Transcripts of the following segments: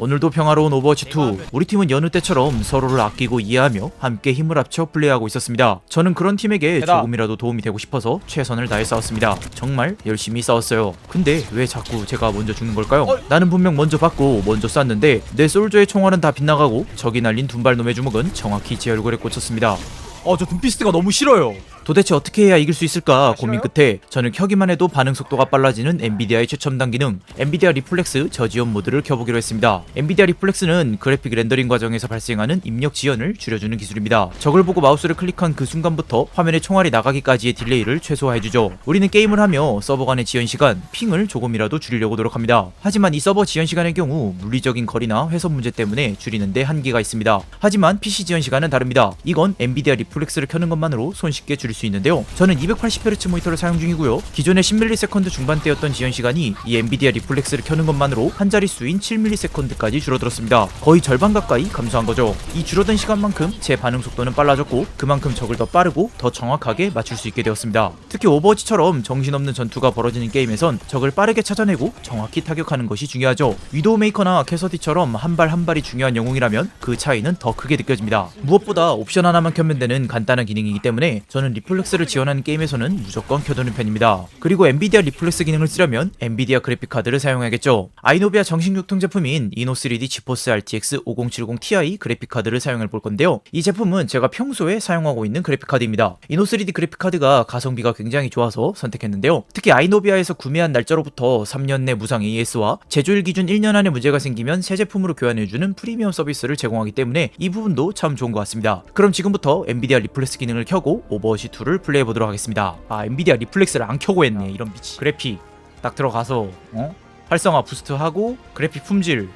오늘도 평화로운 오버워치2 우리 팀은 여느 때처럼 서로를 아끼고 이해하며 함께 힘을 합쳐 플레이하고 있었습니다 저는 그런 팀에게. 조금이라도 도움이 되고 싶어서 최선을 다해 싸웠습니다 정말 열심히 싸웠어요 근데 왜 자꾸 제가 먼저 죽는 걸까요? 어? 나는 분명 먼저 받고 먼저 쐈는데 내 솔저의 총알은 다 빗나가고 적이 날린 둔발놈의 주먹은 정확히 제 얼굴에 꽂혔습니다 어저 둠피스트가 너무 싫어요 도대체 어떻게 해야 이길 수 있을까 아, 고민? 끝에 저는 켜기만 해도 반응 속도가 빨라지는 엔비디아의 최첨단 기능 엔비디아 리플렉스 저지연 모드를 켜보기로 했습니다. 엔비디아 리플렉스는 그래픽 렌더링 과정에서 발생하는 입력 지연을 줄여주는 기술입니다. 적을 보고 마우스를 클릭한 그 순간부터 화면에 총알이 나가기까지의 딜레이를 최소화해주죠. 우리는 게임을 하며 서버 간의 지연 시간, 핑을 조금이라도 줄이려고 노력합니다. 하지만 이 서버 지연 시간의 경우 물리적인 거리나 회선 문제 때문에 줄이는데 한계가 있습니다. 하지만 PC 지연 시간은 다릅니다. 이건 엔비디아 리플렉스를 켜는 것만으로 손쉽게 줄일 수 있는데요. 저는 280Hz 모니터를 사용 중이고요. 기존의 10ms 중반대였던 지연 시간이 이 엔비디아 리플렉스를 켜는 것만으로 한 자릿수인 7ms까지 줄어들었습니다. 거의 절반 가까이 감소한 거죠. 이 줄어든 시간만큼 제 반응 속도는 빨라졌고 그만큼 적을 더 빠르고 더 정확하게 맞출 수 있게 되었습니다. 특히 오버워치처럼 정신없는 전투가 벌어지는 게임에선 적을 빠르게 찾아내고 정확히 타격하는 것이 중요하죠. 위도우 메이커나 캐서디처럼 한 발한 발이 중요한 영웅이라면 그 차이는 더 크게 느껴집니다. 무엇보다 옵션 하나만 켜면 되는 간단한 기능이기 때문에 저는 리플 렉스를 지원하는 게임에서는 무조건 켜두는 편입니다. 그리고 엔비디아 리플렉스 기능을 쓰려면 엔비디아 그래픽 카드를 사용해야겠죠. 아이노비아 정식 유통 제품인 이노 3D 지포스 RTX 5070 Ti 그래픽 카드를 사용해 볼 건데요. 이 제품은 제가 평소에 사용하고 있는 그래픽 카드입니다. 이노 3D 그래픽 카드가 가성비가 굉장히 좋아서 선택했는데요. 특히 아이노비아에서 구매한 날짜로부터 3년 내 무상 AS와 제조일 기준 1년 안에 문제가 생기면 새 제품으로 교환해주는 프리미엄 서비스를 제공하기 때문에 이 부분도 참 좋은 것 같습니다. 그럼 지금부터 엔비디아 리플렉스 기능을 켜고 오버워시 2를 플레이해 보도록 하겠습니다. 아 엔비디아 리플렉스를 안 켜고 했네 이런 미치. 그래픽 딱 들어가서 어 활성화 부스트하고 그래픽 품질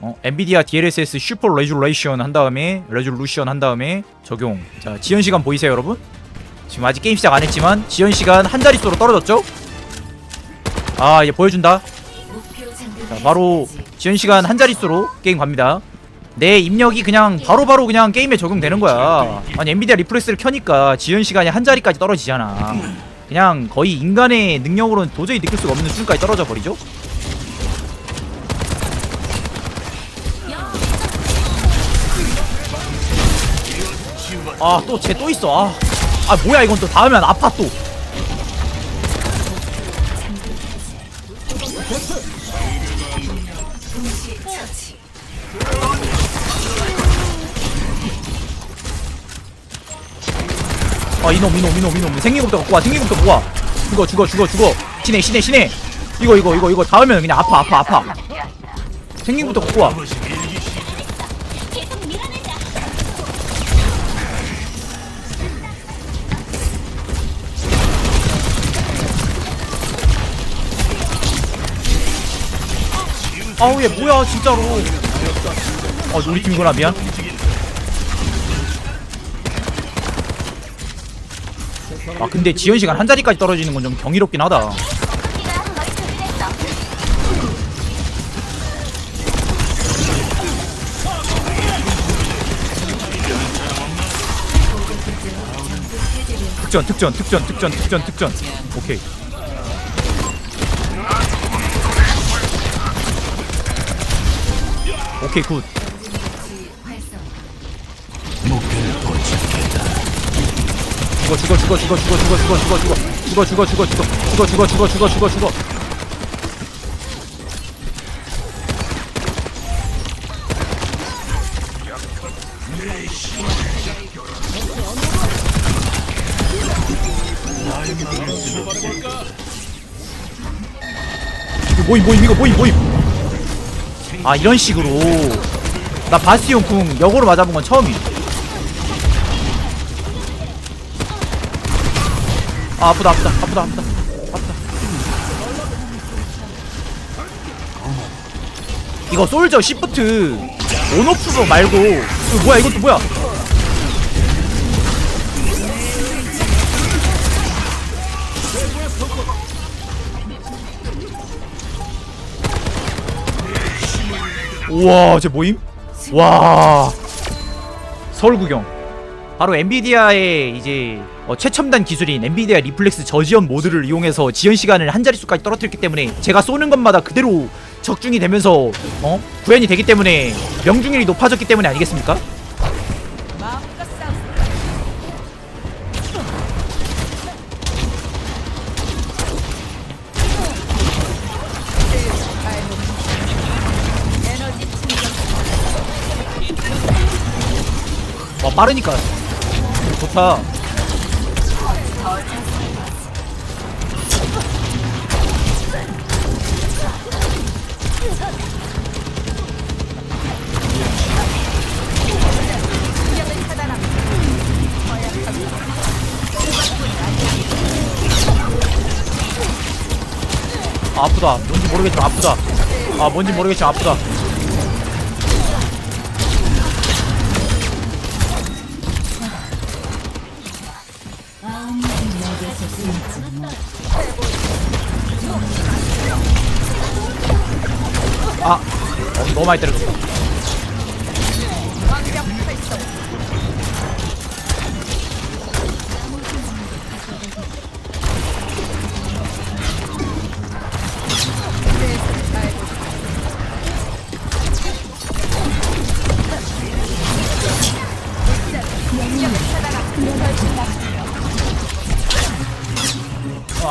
어, 엔비디아 DLSS 슈퍼 레졸레이션 한 다음에 레졸루션 한 다음에 적용. 자 지연 시간 보이세요 여러분? 지금 아직 게임 시작 안 했지만 지연 시간 한 자릿수로 떨어졌죠? 아 이제 보여준다. 자 바로 지연 시간 한 자릿수로 게임 갑니다. 내 입력이 그냥 바로 바로 그냥 게임에 적용되는 거야. 아니 엔비디아 리플렉스를 켜니까 지연 시간이 한 자리까지 떨어지잖아. 그냥 거의 인간의 능력으로는 도저히 느낄 수가 없는 수준까지 떨어져 버리죠. 아 또 쟤 또 있어 아. 아 뭐야 이건 또 다음엔 아파 또 아 이놈 이놈 이놈 이놈. 생기부터 갖고 와 생기부터 갖고 와 죽어 죽어 죽어 죽어. 신해 신해 신해. 이거 이거 이거 이거 닿으면 그냥 아파 아파 아파. 생기부터 갖고 와. 아우 얘 뭐야 진짜로. 아 우리 팀이구나 미안 아 근데 지연 시간 한 자리까지 떨어지는 건 좀 경이롭긴 하다. 특전 특전 특전 특전 특전 특전. 오케이. 오케이 굿 죽어 죽어 죽어 죽어 죽어 죽어 죽어 죽어 죽어 죽어 죽어 죽어 죽어 죽어 죽어 죽어 죽어 죽어 죽어 이거 모임 모임 이거 모임 모임 아 이런 식으로 나 바스티온 궁 역으로 맞아본 건 처음이 아 아프다 아프다 아프다 아프다. 아프다 이거 솔저 시프트 온오프로 말고 이거 뭐야 이것도 뭐야? 우와 쟤 모임? 와. 서울 구경. 바로 엔비디아의 이제 어, 최첨단 기술인 엔비디아 리플렉스 저지연 모드를 이용해서 지연 시간을 한 자릿수까지 떨어뜨렸기 때문에 제가 쏘는 것마다 그대로 적중이 되면서 어 구현이 되기 때문에 명중률이 높아졌기 때문에 아니겠습니까? 빠르니까 좋다. 아, 아프다. 뭔지 모르겠지만 아프다. 아 뭔지 모르겠지만 아프다. 아 어, 너무 많이 때려줬다.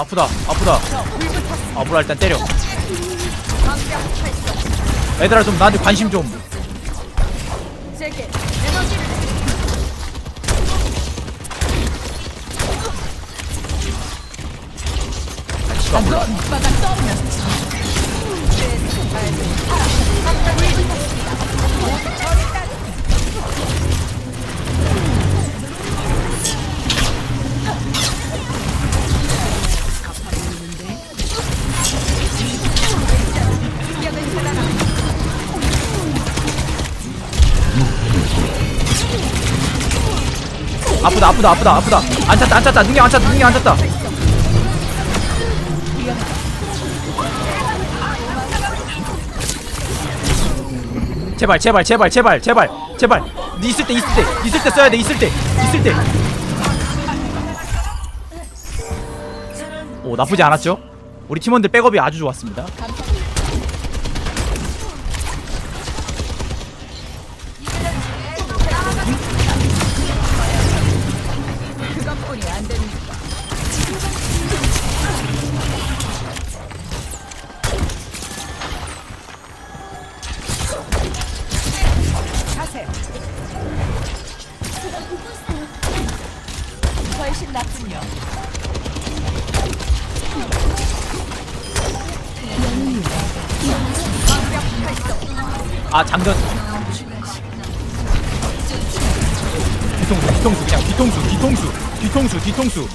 아프다. 아프다. 아 뭐라 일단 때려. 얘들아 좀 나한테 관심 좀. 제 아프다 아프다 아프다 아프다. 안 찼다 안 찼다. 능력 안 찼다 능력 안 찼다. 제발 제발 제발 제발 제발 제발. 니 있을 때 있을 때. 있을 때 써야 돼 있을 때. 있을 때 오 나쁘지 않았죠? 우리 팀원들 백업이 아주 좋았습니다 뒤통수 뒤통수 그냥 뒤통수 뒤통수 뒤통수 뒤통수.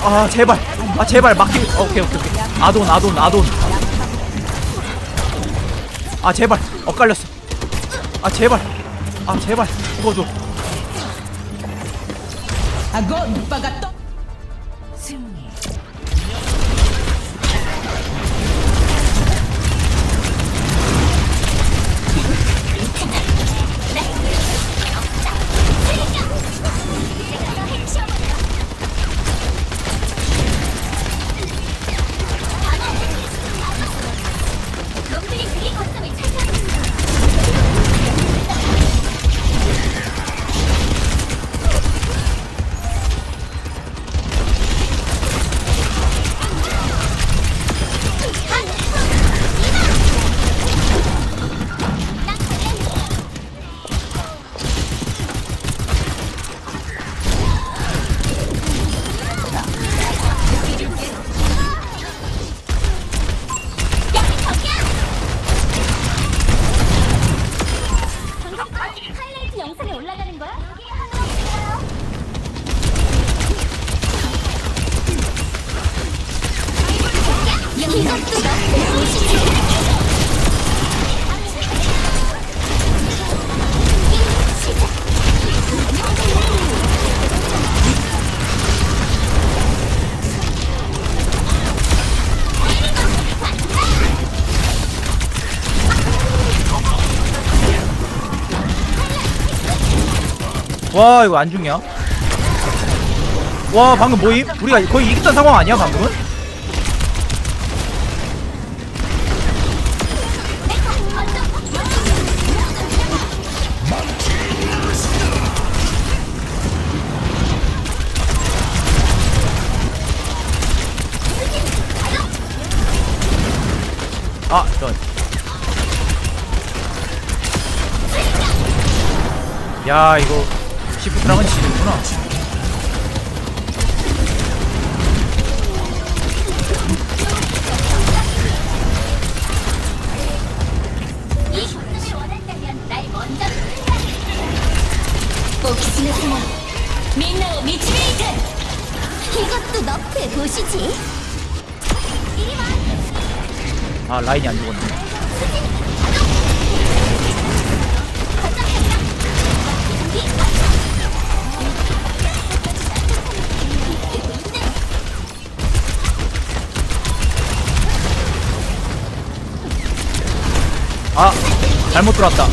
아 제발. 아 제발 막히. 어, 오케이 오케이 오케이. 아돈 아돈 아돈. 아 제발. 엇갈렸어. 아 제발. 아 제발. 죽어줘. 아고 떠. 와 이거 안 죽냐? 와 방금 뭐임? 우리가 거의 이겼던 상황 아니야 방금은? 아, 전. 야, 이거 시프트랑은 지는구나 미치메이트 이것도 보시지. 아 라인이 안 죽었네 잘못 들어왔다.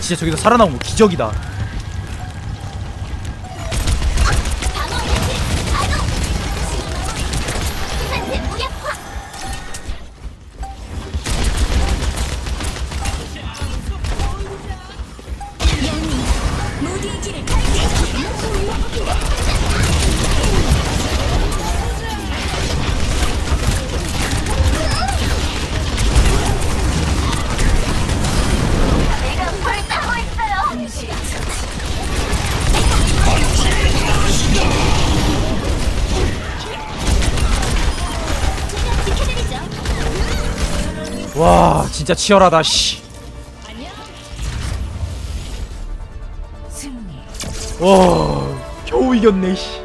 진짜 저기서 살아나온 거 기적이다 와 진짜 치열하다 씨. 와 겨우 이겼네 씨.